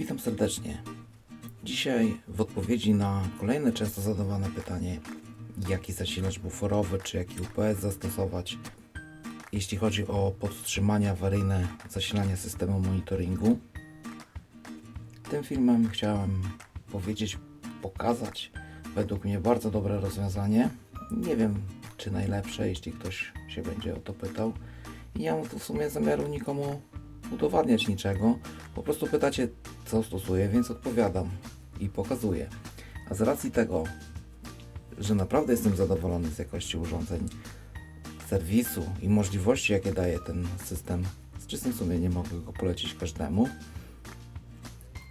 Witam serdecznie. Dzisiaj w odpowiedzi na kolejne często zadawane pytanie, jaki zasilacz buforowy czy jaki UPS zastosować, jeśli chodzi o podtrzymanie awaryjne zasilania systemu monitoringu. Tym filmem chciałem powiedzieć, pokazać według mnie bardzo dobre rozwiązanie. Nie wiem, czy najlepsze, jeśli ktoś się będzie o to pytał. I nie mam tu w sumie zamiaru nikomu udowadniać niczego. Po prostu pytacie, co stosuję, więc odpowiadam i pokazuję. A z racji tego, że naprawdę jestem zadowolony z jakości urządzeń, serwisu i możliwości, jakie daje ten system, z czystym sumieniem mogę go polecić każdemu.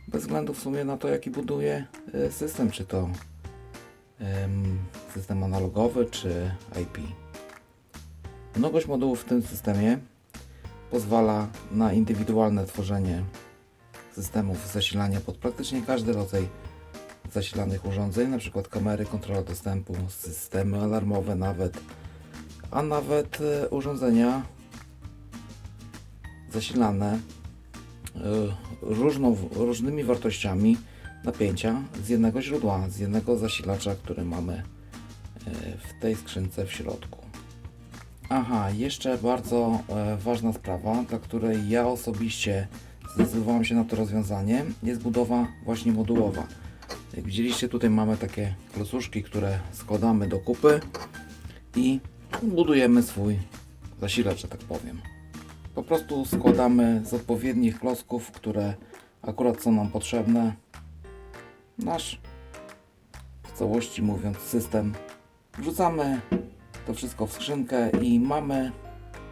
Bez względu w sumie na to, jaki buduje e, system, czy to em, system analogowy, czy IP. Mnogość modułów w tym systemie pozwala na indywidualne tworzenie systemów zasilania pod praktycznie każdy rodzaj zasilanych urządzeń, np. kamery, kontrola dostępu, systemy alarmowe nawet, a nawet e, urządzenia zasilane e, różną, różnymi wartościami napięcia z jednego źródła, z jednego zasilacza, który mamy e, w tej skrzynce w środku. Aha, jeszcze bardzo ważna sprawa, dla której ja osobiście zdecydowałem się na to rozwiązanie, jest budowa właśnie modułowa. Jak widzieliście, tutaj mamy takie klocuszki, które składamy do kupy i budujemy swój zasilacz, że tak powiem. Po prostu składamy z odpowiednich klocków, które akurat są nam potrzebne. Nasz, w całości mówiąc, system. Wrzucamy to wszystko w skrzynkę i mamy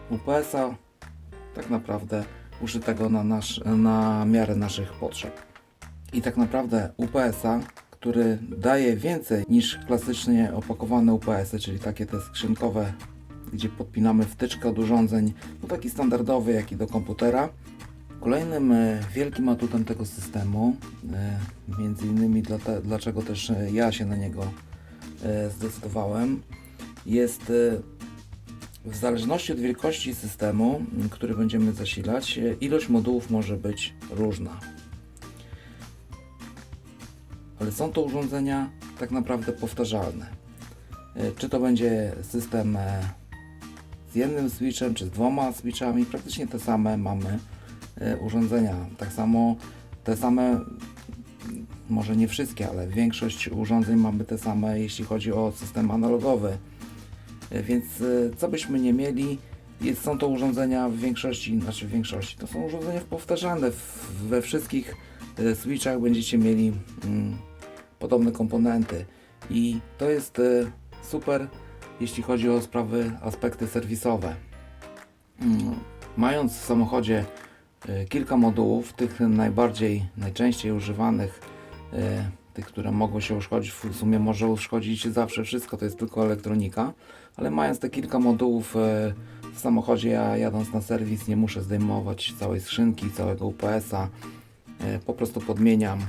UPS-a tak naprawdę uszytego na, nasz, na miarę naszych potrzeb. I tak naprawdę UPS-a, który daje więcej niż klasycznie opakowane UPS-y, czyli takie te skrzynkowe, gdzie podpinamy wtyczkę od urządzeń, no taki standardowy, jak i do komputera. Kolejnym e, wielkim atutem tego systemu, e, między innymi dlate, dlaczego też e, ja się na niego zdecydowałem, jest w zależności od wielkości systemu, który będziemy zasilać, ilość modułów może być różna. Ale są to urządzenia tak naprawdę powtarzalne. E, Czy to będzie system e, z jednym switchem, czy z dwoma switchami, praktycznie te same mamy e, urządzenia. Tak samo te same może nie wszystkie, ale większość urządzeń mamy te same, jeśli chodzi o system analogowy. E, Więc e, co byśmy nie mieli, jest, są to urządzenia w większości, znaczy w większości, to są urządzenia powtarzalne. W, we wszystkich e, switchach będziecie mieli mm, podobne komponenty i to jest e, super, jeśli chodzi o sprawy, aspekty serwisowe. Mm, Mając w samochodzie e, kilka modułów, tych najbardziej, najczęściej używanych, e, tych, które mogą się uszkodzić, w sumie może uszkodzić zawsze wszystko, to jest tylko elektronika, ale mając te kilka modułów e, w samochodzie, ja jadąc na serwis nie muszę zdejmować całej skrzynki, całego UPS-a, e, po prostu podmieniam,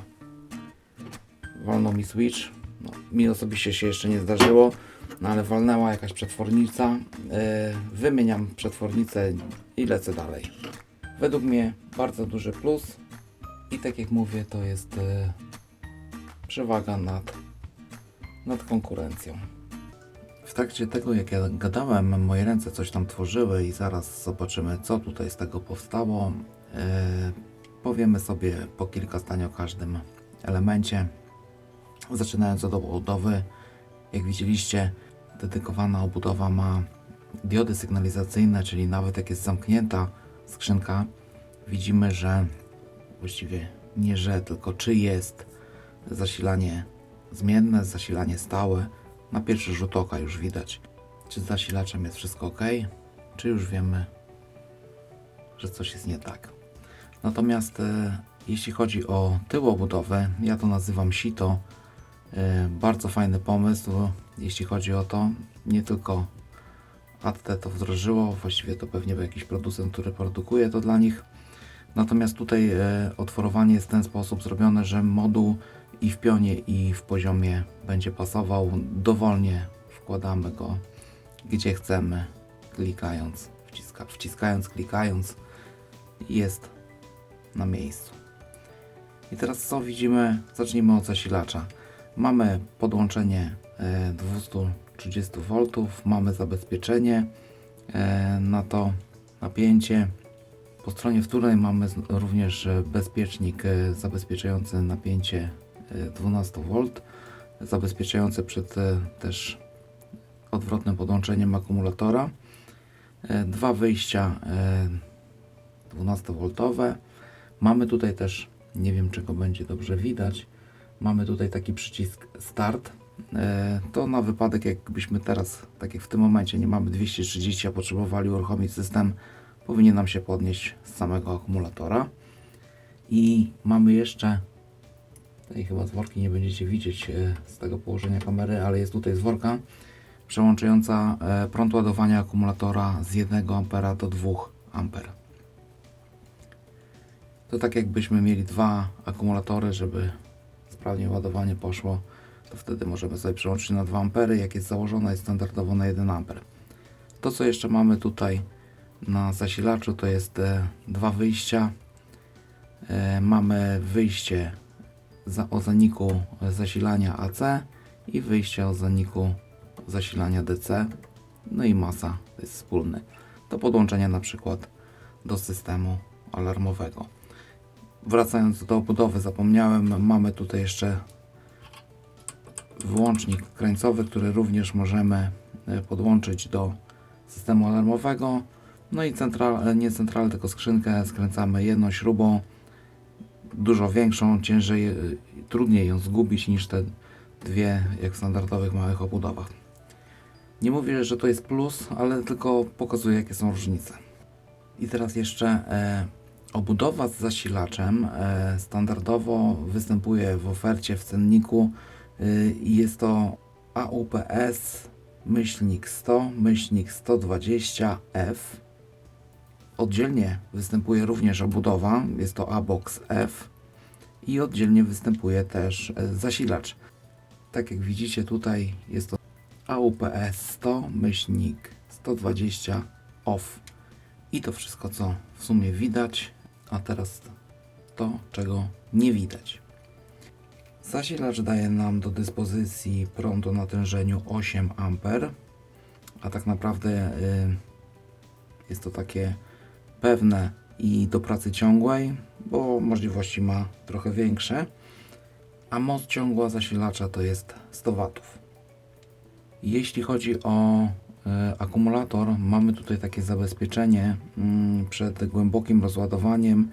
walnął mi switch, no, mi osobiście się jeszcze nie zdarzyło, no ale walnęła jakaś przetwornica, e, wymieniam przetwornicę i lecę dalej. Według mnie bardzo duży plus i tak jak mówię, to jest przewaga nad, nad konkurencją. W trakcie tego, jak ja gadałem, moje ręce coś tam tworzyły i zaraz zobaczymy, co tutaj z tego powstało. E, powiemy sobie po kilka zdań o każdym elemencie. Zaczynając od obudowy, jak widzieliście, dedykowana obudowa ma diody sygnalizacyjne, czyli nawet jak jest zamknięta skrzynka, widzimy, że właściwie nie że, tylko czy jest zasilanie zmienne, zasilanie stałe. Na pierwszy rzut oka już widać, czy z zasilaczem jest wszystko ok, czy już wiemy, że coś jest nie tak. Natomiast e, jeśli chodzi o tył obudowy, ja to nazywam sito. E, bardzo fajny pomysł, jeśli chodzi o to. Nie tylko ATT to wdrożyło, właściwie to pewnie był jakiś producent, który produkuje to dla nich. Natomiast tutaj e, otworowanie jest w ten sposób zrobione, że moduł i w pionie, i w poziomie będzie pasował. Dowolnie wkładamy go gdzie chcemy, klikając, wciska, wciskając, klikając, jest na miejscu. I teraz co widzimy? Zacznijmy od zasilacza. Mamy podłączenie e, 230 V, mamy zabezpieczenie e, na to napięcie. Po stronie wtórnej mamy również e, bezpiecznik e, zabezpieczający napięcie e, 12 V, zabezpieczający przed e, też odwrotnym podłączeniem akumulatora. E, Dwa wyjścia e, 12V. Mamy tutaj też, nie wiem czy go będzie dobrze widać, mamy tutaj taki przycisk start. To na wypadek jakbyśmy teraz, tak jak w tym momencie nie mamy 230, a potrzebowali uruchomić system, powinien nam się podnieść z samego akumulatora. I mamy jeszcze, tutaj chyba z worki nie będziecie widzieć e, z tego położenia kamery, ale jest tutaj z worka przełączająca e, prąd ładowania akumulatora z 1 A do 2 A. To tak jakbyśmy mieli dwa akumulatory, żeby sprawnie ładowanie poszło, to wtedy możemy sobie przełączyć na 2 A, jak jest założone jest standardowo na 1 A. To co jeszcze mamy tutaj na zasilaczu to jest e, dwa wyjścia. Mamy wyjście za, o zaniku zasilania AC i wyjście o zaniku zasilania DC, no i masa jest wspólny. Do podłączenia na przykład do systemu alarmowego. Wracając do obudowy, zapomniałem, mamy tutaj jeszcze wyłącznik krańcowy, który również możemy e, podłączyć do systemu alarmowego. No i central, nie centralę, tylko skrzynkę skręcamy jedną śrubą, dużo większą, ciężej, e, trudniej ją zgubić niż te dwie, jak w standardowych małych obudowach. Nie mówię, że to jest plus, ale tylko pokazuję, jakie są różnice. I teraz jeszcze e, obudowa z zasilaczem e, standardowo występuje w ofercie w cenniku y, i jest to AUPS myślnik 100 myślnik 120F. Oddzielnie występuje również obudowa, jest to ABOX F i oddzielnie występuje też e, zasilacz. Tak jak widzicie tutaj jest to AUPS 100 myślnik 120 OFF. I to wszystko, co w sumie widać, a teraz to, czego nie widać. Zasilacz daje nam do dyspozycji prąd o natężeniu 8 A, a tak naprawdę y, jest to takie pewne i do pracy ciągłej, bo możliwości ma trochę większe, a moc ciągła zasilacza to jest 100 W. Jeśli chodzi o e, akumulator, mamy tutaj takie zabezpieczenie mm, przed głębokim rozładowaniem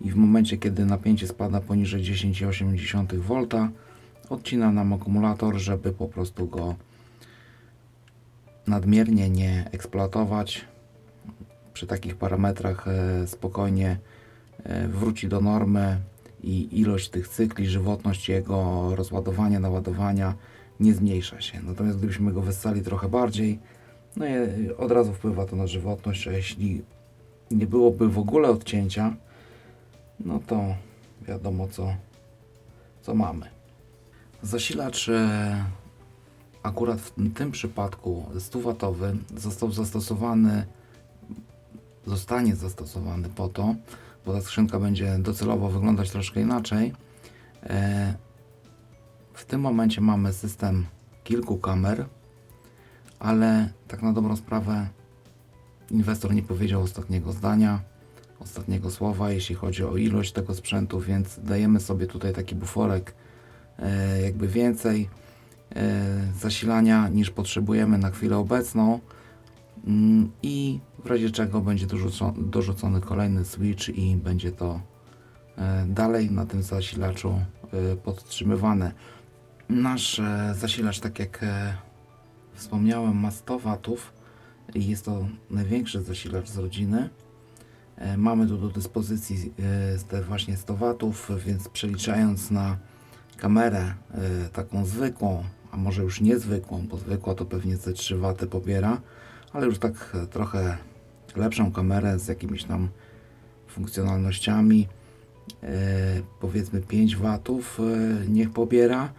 i w momencie, kiedy napięcie spada poniżej 10,8 V, odcina nam akumulator, żeby po prostu go nadmiernie nie eksploatować. Przy takich parametrach e, spokojnie e, wróci do normy i ilość tych cykli, żywotność jego rozładowania, naładowania nie zmniejsza się. Natomiast gdybyśmy go wessali trochę bardziej, no i od razu wpływa to na żywotność, a jeśli nie byłoby w ogóle odcięcia, no to wiadomo co, co mamy. Zasilacz e, akurat w tym przypadku 100W został zastosowany, zostanie zastosowany po to, bo ta skrzynka będzie docelowo wyglądać troszkę inaczej. E, w tym momencie mamy system kilku kamer, ale tak na dobrą sprawę inwestor nie powiedział ostatniego zdania, ostatniego słowa, jeśli chodzi o ilość tego sprzętu, więc dajemy sobie tutaj taki buforek e, jakby więcej e, zasilania niż potrzebujemy na chwilę obecną i w razie czego będzie dorzucony, kolejny switch i będzie to e, dalej na tym zasilaczu e, podtrzymywane. Nasz e, zasilacz, tak jak wspomniałem, ma 100 watów i jest to największy zasilacz z rodziny. Mamy tu do dyspozycji te właśnie 100 watów, więc przeliczając na kamerę taką zwykłą, a może już niezwykłą, bo zwykła to pewnie ze 3 waty pobiera, ale już tak e, trochę lepszą kamerę z jakimiś tam funkcjonalnościami, e, powiedzmy 5 watów e, niech pobiera,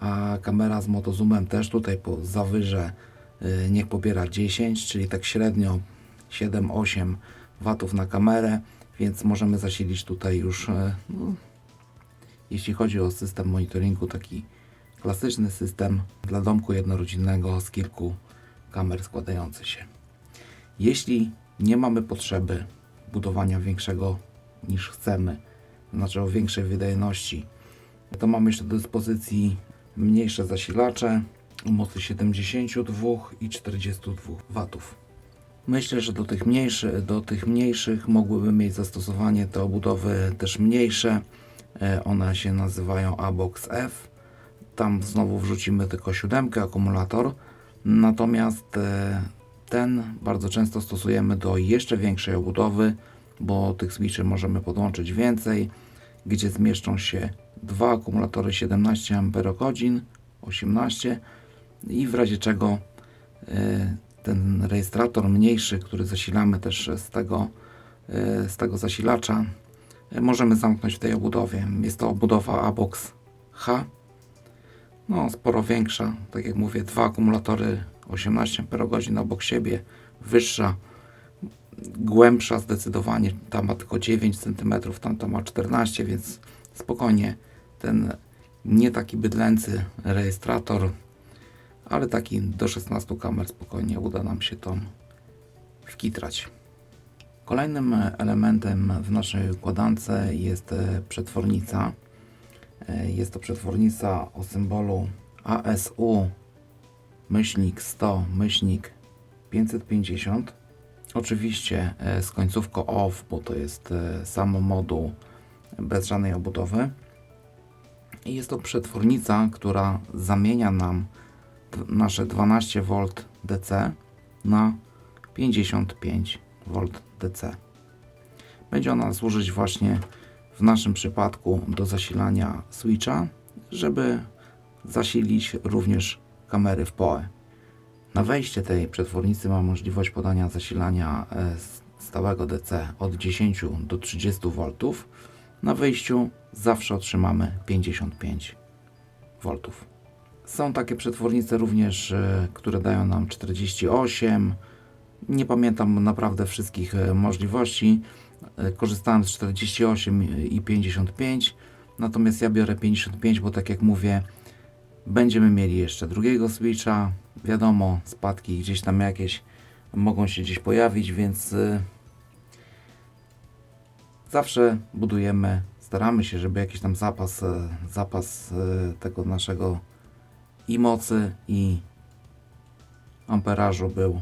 a kamera z motozoomem też tutaj po zawyże niech pobiera 10, czyli tak średnio 7-8 watów na kamerę, więc możemy zasilić tutaj już no, jeśli chodzi o system monitoringu, taki klasyczny system dla domku jednorodzinnego z kilku kamer składający się. Jeśli nie mamy potrzeby budowania większego niż chcemy, znaczy o większej wydajności, to mamy jeszcze do dyspozycji mniejsze zasilacze o mocy 72 i 42 watów. Myślę, że do tych, mniejszy, do tych mniejszych mogłyby mieć zastosowanie te obudowy też mniejsze. E, One się nazywają ABOX F. Tam znowu wrzucimy tylko siódemkę akumulator. Natomiast e, ten bardzo często stosujemy do jeszcze większej obudowy, bo tych switchy możemy podłączyć więcej, gdzie zmieszczą się dwa akumulatory 17 Ah, 18 i w razie czego e, ten rejestrator mniejszy, który zasilamy też z tego, e, z tego zasilacza, możemy zamknąć w tej obudowie. Jest to obudowa ABOX H. No, sporo większa. Tak jak mówię, dwa akumulatory 18 Ah obok siebie, wyższa, głębsza zdecydowanie. Ta ma tylko 9 cm, tamta ma 14, więc spokojnie ten nie taki bydlęcy rejestrator ale taki do 16 kamer spokojnie uda nam się to wkitrać. Kolejnym elementem w naszej układance jest e, przetwornica. E, Jest to przetwornica o symbolu ASU myślnik 100 myślnik 550. Oczywiście e, z końcówką OFF, bo to jest samo moduł bez żadnej obudowy. I jest to przetwornica, która zamienia nam nasze 12 V DC na 55 V DC. Będzie ona służyć właśnie w naszym przypadku do zasilania switcha, żeby zasilić również kamery w PoE. Na wejście tej przetwornicy ma możliwość podania zasilania e, stałego DC od 10 do 30 V. Na wyjściu zawsze otrzymamy 55 V. Są takie przetwornice również, e, które dają nam 48. Nie pamiętam naprawdę wszystkich e, możliwości. E, Korzystałem z 48 i 55. Natomiast ja biorę 55, bo tak jak mówię, będziemy mieli jeszcze drugiego switcha. Wiadomo, spadki gdzieś tam jakieś mogą się gdzieś pojawić, więc zawsze budujemy, staramy się, żeby jakiś tam zapas, zapas tego naszego i mocy i amperażu był.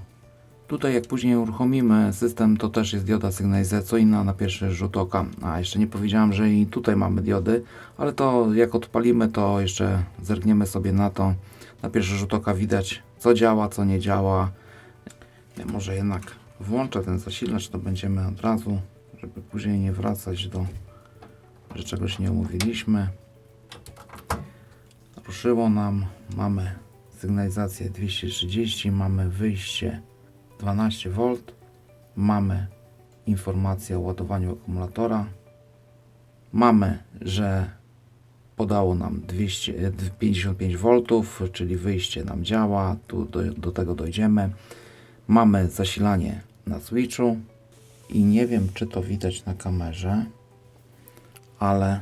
Tutaj jak później uruchomimy system, to też jest dioda sygnalizacyjna na pierwszy rzut oka. A jeszcze nie powiedziałem, że i tutaj mamy diody, ale to jak odpalimy, to jeszcze zerkniemy sobie na to. Na pierwszy rzut oka widać, co działa, co nie działa. Ja może jednak włączę ten zasilacz, to będziemy od razu, żeby później nie wracać do, że czegoś nie omówiliśmy ruszyło nam. Mamy sygnalizację 230, mamy wyjście 12V, mamy informację o ładowaniu akumulatora, mamy, że podało nam 255V, czyli wyjście nam działa, tu do, do tego dojdziemy. Mamy zasilanie na switchu i nie wiem, czy to widać na kamerze, ale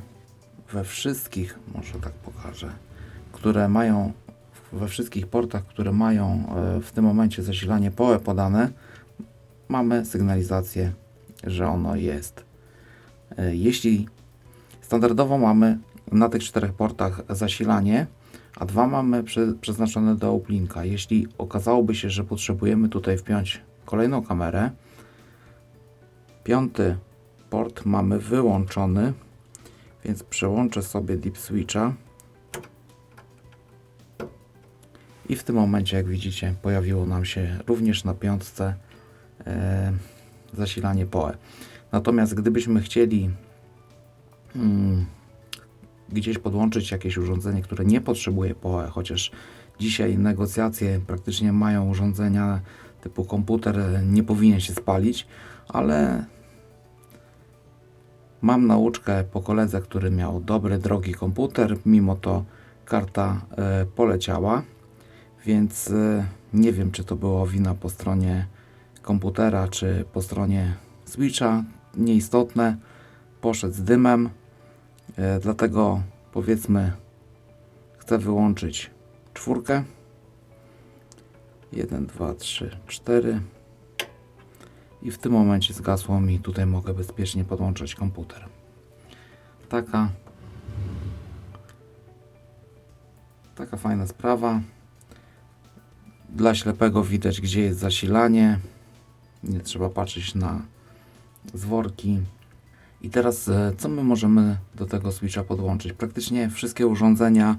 we wszystkich, może tak pokażę, które mają we wszystkich portach, które mają e, w tym momencie zasilanie PoE podane, mamy sygnalizację, że ono jest. E, jeśli standardowo mamy na tych czterech portach zasilanie, a dwa mamy przeznaczone do uplinka. Jeśli okazałoby się, że potrzebujemy tutaj wpiąć kolejną kamerę, piąty port mamy wyłączony, więc przełączę sobie deep switcha i w tym momencie jak widzicie pojawiło nam się również na piątce e, zasilanie PoE. Natomiast gdybyśmy chcieli mm, gdzieś podłączyć jakieś urządzenie, które nie potrzebuje PoE, chociaż dzisiaj negocjacje praktycznie mają urządzenia typu komputer nie powinien się spalić, ale mam nauczkę po koledze, który miał dobry, drogi komputer, mimo to karta e, poleciała więc y, nie wiem, czy to było wina po stronie komputera, czy po stronie Switcha. Nieistotne. Poszedł z dymem. E, dlatego powiedzmy chcę wyłączyć czwórkę. 1, 2, 3, 4 i w tym momencie zgasło mi tutaj mogę bezpiecznie podłączać komputer taka taka fajna sprawa dla ślepego widać gdzie jest zasilanie. Nie trzeba patrzeć na zworki. I teraz e, co my możemy do tego switcha podłączyć? Praktycznie wszystkie urządzenia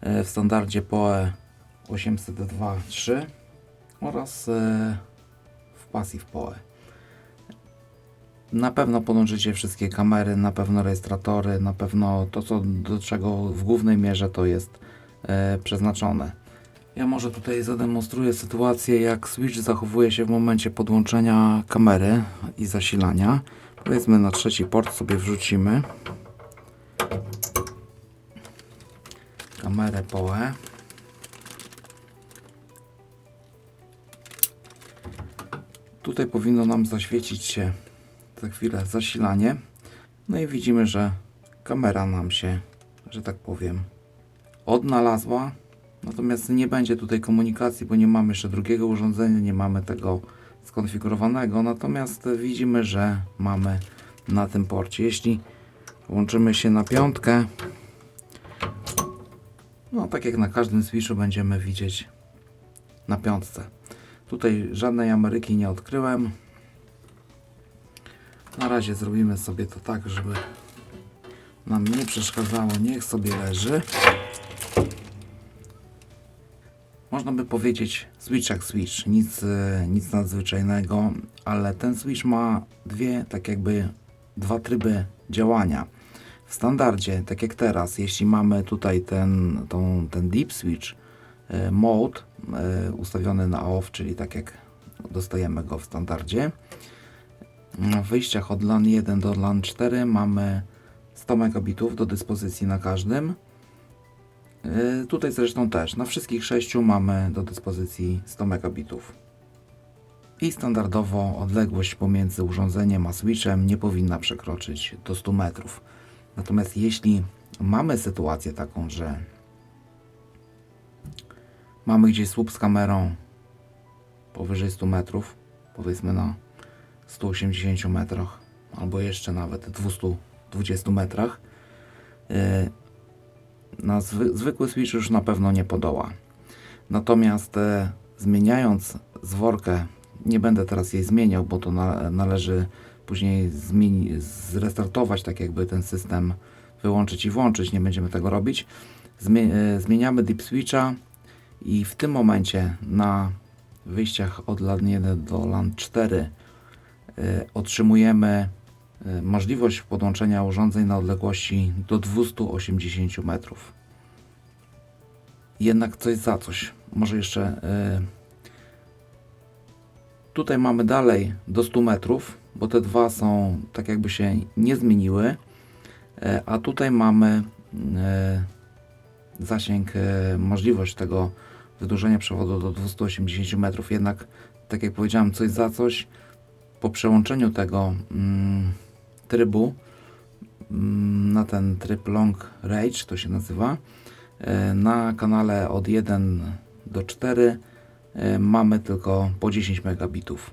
e, w standardzie PoE 802.3 oraz e, w Passive PoE. Na pewno podłączycie wszystkie kamery, na pewno rejestratory, na pewno to, co, do czego w głównej mierze to jest przeznaczone. Ja może tutaj zademonstruję sytuację, jak switch zachowuje się w momencie podłączenia kamery i zasilania. Powiedzmy na trzeci port sobie wrzucimy kamerę PoE. Tutaj powinno nam zaświecić się za chwilę zasilanie. No i widzimy, że kamera nam się, że tak powiem, odnalazła. Natomiast nie będzie tutaj komunikacji, bo nie mamy jeszcze drugiego urządzenia, nie mamy tego skonfigurowanego. Natomiast widzimy, że mamy na tym porcie. Jeśli łączymy się na piątkę, no tak jak na każdym switchu będziemy widzieć na piątce. Tutaj żadnej Ameryki nie odkryłem. Na razie zrobimy sobie to tak, żeby nam nie przeszkadzało. Niech sobie leży. Można by powiedzieć switch jak switch, nic, e, nic nadzwyczajnego, ale ten switch ma dwie, tak jakby dwa tryby działania. W standardzie, tak jak teraz, jeśli mamy tutaj ten, tą, ten deep switch e, mode e, ustawiony na off, czyli tak jak dostajemy go w standardzie, w wyjściach od LAN 1 do LAN 4 mamy 100 megabitów do dyspozycji na każdym. Yy, tutaj zresztą też, na wszystkich 6 mamy do dyspozycji 100 megabitów. I standardowo odległość pomiędzy urządzeniem a switchem nie powinna przekroczyć do 100 metrów. Natomiast jeśli mamy sytuację taką, że mamy gdzieś słup z kamerą powyżej 100 metrów, powiedzmy na 180 metrach, albo jeszcze nawet 220 metrach, e, na zwy, zwykły switch już na pewno nie podoła. Natomiast e, zmieniając zworkę, nie będę teraz jej zmieniał, bo to na, należy później zrestartować tak jakby ten system, wyłączyć i włączyć, nie będziemy tego robić. E, zmieniamy deep switcha i w tym momencie na wyjściach od LAN 1 do LAN 4 Y, otrzymujemy możliwość podłączenia urządzeń na odległości do 280 metrów. Jednak coś za coś. Może jeszcze y, tutaj mamy dalej do 100 metrów, bo te dwa są tak jakby się nie zmieniły, a tutaj mamy zasięg, możliwość tego wydłużenia przewodu do 280 metrów. Jednak, tak jak powiedziałem, coś za coś po przełączeniu tego mm, trybu mm, na ten tryb Long Range, to się nazywa, e, na kanale od 1 do 4 e, mamy tylko po 10 megabitów.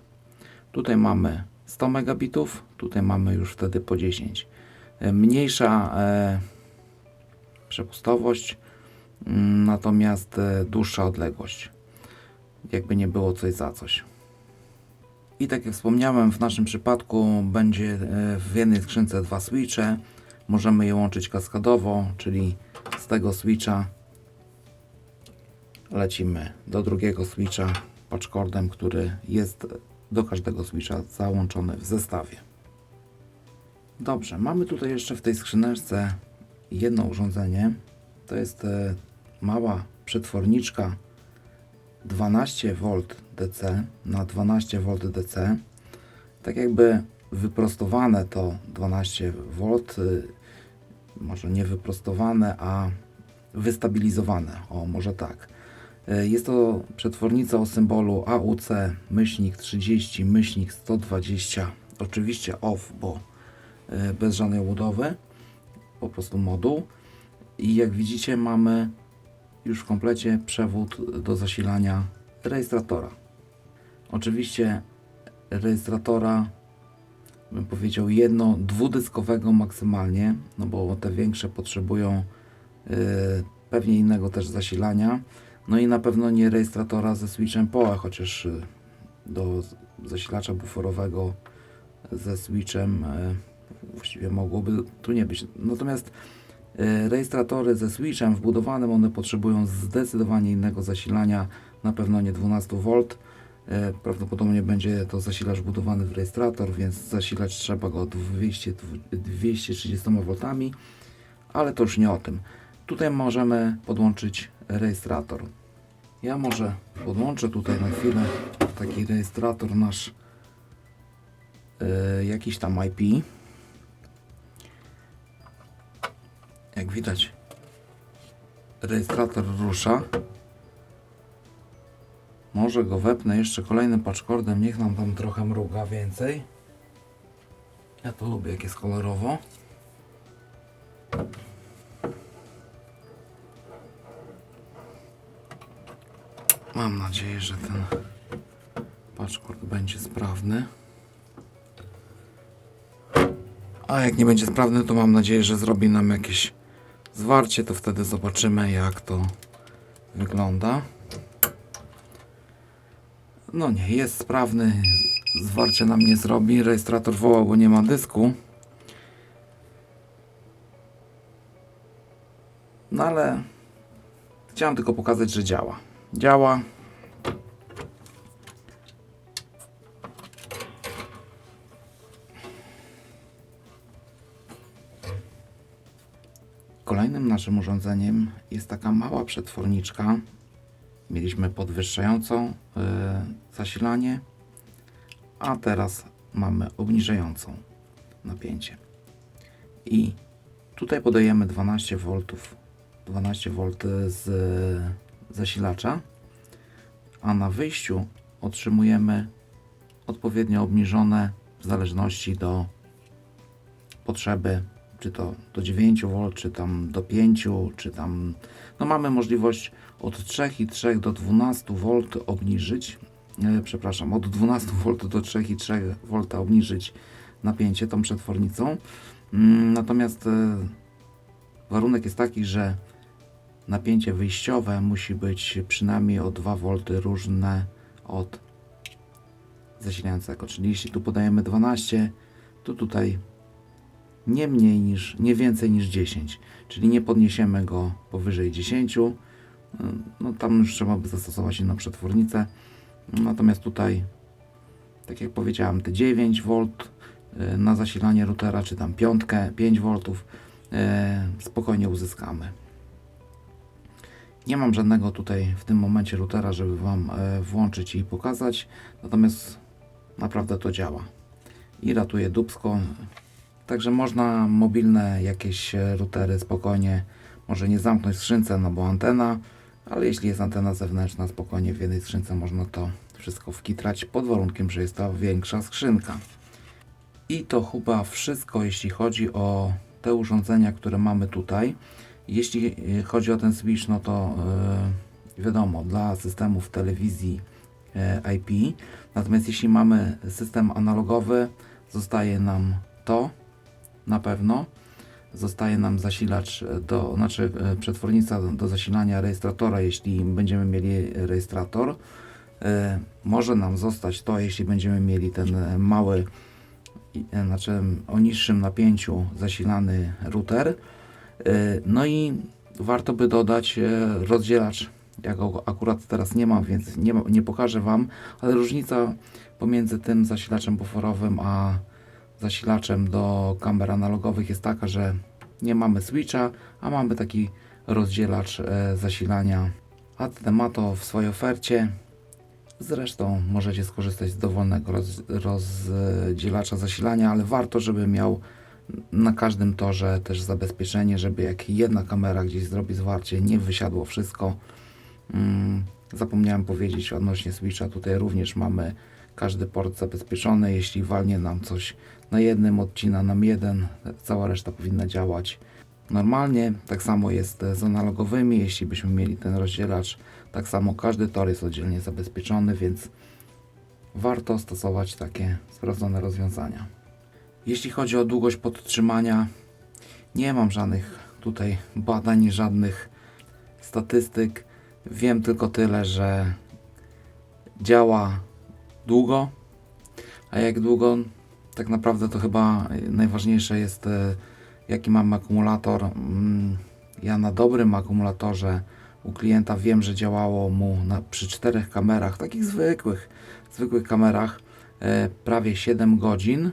Tutaj mamy 100 megabitów, tutaj mamy już wtedy po 10. E, mniejsza przepustowość, mm, natomiast dłuższa odległość. Jakby nie było coś za coś. I tak jak wspomniałem, w naszym przypadku będzie e, w jednej skrzynce dwa switche. Możemy je łączyć kaskadowo, czyli z tego switcha lecimy do drugiego switcha patchcordem, który jest do każdego switcha załączony w zestawie. Dobrze, mamy tutaj jeszcze w tej skrzyneczce jedno urządzenie. To jest e, mała przetworniczka 12V DC na 12V DC. Tak jakby wyprostowane to 12V, y, może nie wyprostowane, a wystabilizowane. O, może tak. Y, jest to przetwornica o symbolu AUC myślnik 30 myślnik 120 oczywiście OFF, bo y, bez żadnej łudowy po prostu moduł. I jak widzicie mamy już w komplecie przewód do zasilania rejestratora. Oczywiście rejestratora bym powiedział jedno dwudyskowego maksymalnie, no bo te większe potrzebują y, pewnie innego też zasilania. No i na pewno nie rejestratora ze switchem POE, chociaż y, do zasilacza buforowego ze switchem y, właściwie mogłoby tu nie być. Natomiast rejestratory ze switchem wbudowanym, one potrzebują zdecydowanie innego zasilania, na pewno nie 12V. E, Prawdopodobnie będzie to zasilacz wbudowany w rejestrator, więc zasilać trzeba go 200, 230 V, ale to już nie o tym. Tutaj możemy podłączyć rejestrator. Ja może podłączę tutaj na chwilę taki rejestrator nasz e, jakiś tam IP. Widać rejestrator rusza. Może go wepnę jeszcze kolejnym patchcordem, niech nam tam trochę mruga więcej. Ja to lubię, jak jest kolorowo. Mam nadzieję, że ten patchcord będzie sprawny. A jak nie będzie sprawny, to mam nadzieję, że zrobi nam jakieś zwarcie, to wtedy zobaczymy jak to wygląda. No nie, jest sprawny. Zwarcie nam nie zrobi. Rejestrator wołał, bo nie ma dysku. No ale chciałem tylko pokazać, że działa. Działa. Kolejnym naszym urządzeniem jest taka mała przetworniczka. Mieliśmy podwyższającą y, zasilanie, a teraz mamy obniżającą napięcie. I tutaj podajemy 12 V, 12 V z zasilacza, a na wyjściu otrzymujemy odpowiednio obniżone w zależności do potrzeby, czy to do 9 V, czy tam do 5, czy tam, no mamy możliwość od 3,3 do 12 V obniżyć, e, przepraszam, od 12 V do 3,3 V obniżyć napięcie tą przetwornicą. Mm, Natomiast e, warunek jest taki, że napięcie wyjściowe musi być przynajmniej o 2 V różne od zasilającego. Czyli jeśli tu podajemy 12, to tutaj nie mniej niż, nie więcej niż 10, czyli nie podniesiemy go powyżej 10. No tam już trzeba by zastosować inną przetwornicę. Natomiast tutaj, tak jak powiedziałem, te 9V y, na zasilanie routera, czy tam piątkę, 5V y, spokojnie uzyskamy. Nie mam żadnego tutaj w tym momencie routera, żeby Wam e, włączyć i pokazać, natomiast naprawdę to działa i ratuje dubsko. Także można mobilne jakieś e, routery spokojnie, może nie zamknąć w skrzynce, no bo antena, ale jeśli jest antena zewnętrzna, spokojnie w jednej skrzynce można to wszystko wkitrać pod warunkiem, że jest to większa skrzynka. I to chyba wszystko, jeśli chodzi o te urządzenia, które mamy tutaj. Jeśli e, chodzi o ten switch, no to yy, wiadomo, dla systemów telewizji e, IP. Natomiast jeśli mamy system analogowy, zostaje nam to na pewno. Zostaje nam zasilacz do, znaczy e, przetwornica do, zasilania rejestratora, jeśli będziemy mieli rejestrator. E, może nam zostać to, jeśli będziemy mieli ten e, mały, e, znaczy o niższym napięciu zasilany router. E, No i warto by dodać e, rozdzielacz. Ja go akurat teraz nie mam, więc nie, nie pokażę Wam, ale różnica pomiędzy tym zasilaczem buforowym a zasilaczem do kamer analogowych jest taka, że nie mamy switcha, a mamy taki rozdzielacz e, zasilania. ATT ma to w swojej ofercie. Zresztą możecie skorzystać z dowolnego roz, rozdzielacza zasilania, ale warto, żeby miał na każdym torze też zabezpieczenie, żeby jak jedna kamera gdzieś zrobi zwarcie, nie wysiadło wszystko. Mm, zapomniałem powiedzieć odnośnie switcha, tutaj również mamy każdy port zabezpieczony, jeśli walnie nam coś na jednym, odcina nam jeden, cała reszta powinna działać. normalnie. Tak samo jest z analogowymi. Jeśli byśmy mieli ten rozdzielacz, tak samo każdy tor jest oddzielnie zabezpieczony, więc warto stosować takie sprawdzone rozwiązania. Jeśli chodzi o długość podtrzymania, nie mam żadnych tutaj badań, żadnych statystyk. Wiem tylko tyle, że działa długo, a jak długo, tak naprawdę to chyba najważniejsze jest e, jaki mamy akumulator. Mm, Ja na dobrym akumulatorze u klienta wiem, że działało mu na, przy czterech kamerach, takich zwykłych, zwykłych kamerach, e, prawie 7 godzin,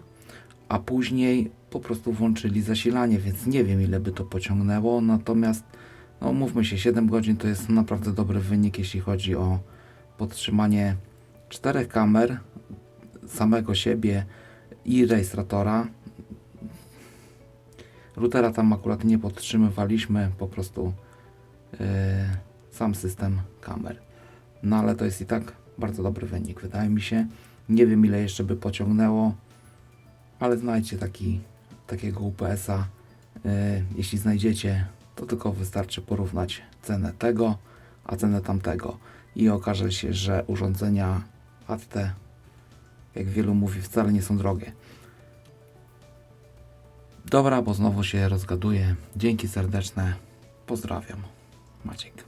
a później po prostu włączyli zasilanie, więc nie wiem ile by to pociągnęło, natomiast no mówmy się, 7 godzin to jest naprawdę dobry wynik, jeśli chodzi o podtrzymanie czterech kamer, samego siebie i rejestratora. Routera tam akurat nie podtrzymywaliśmy, po prostu yy, sam system kamer. No ale to jest i tak bardzo dobry wynik, wydaje mi się. Nie wiem ile jeszcze by pociągnęło, ale znajdźcie taki, takiego UPS-a. Yy, jeśli znajdziecie, to tylko wystarczy porównać cenę tego, a cenę tamtego i okaże się, że urządzenia ATT, jak wielu mówi, wcale nie są drogie. Dobra, bo znowu się rozgaduję. Dzięki serdeczne. Pozdrawiam. Maciek.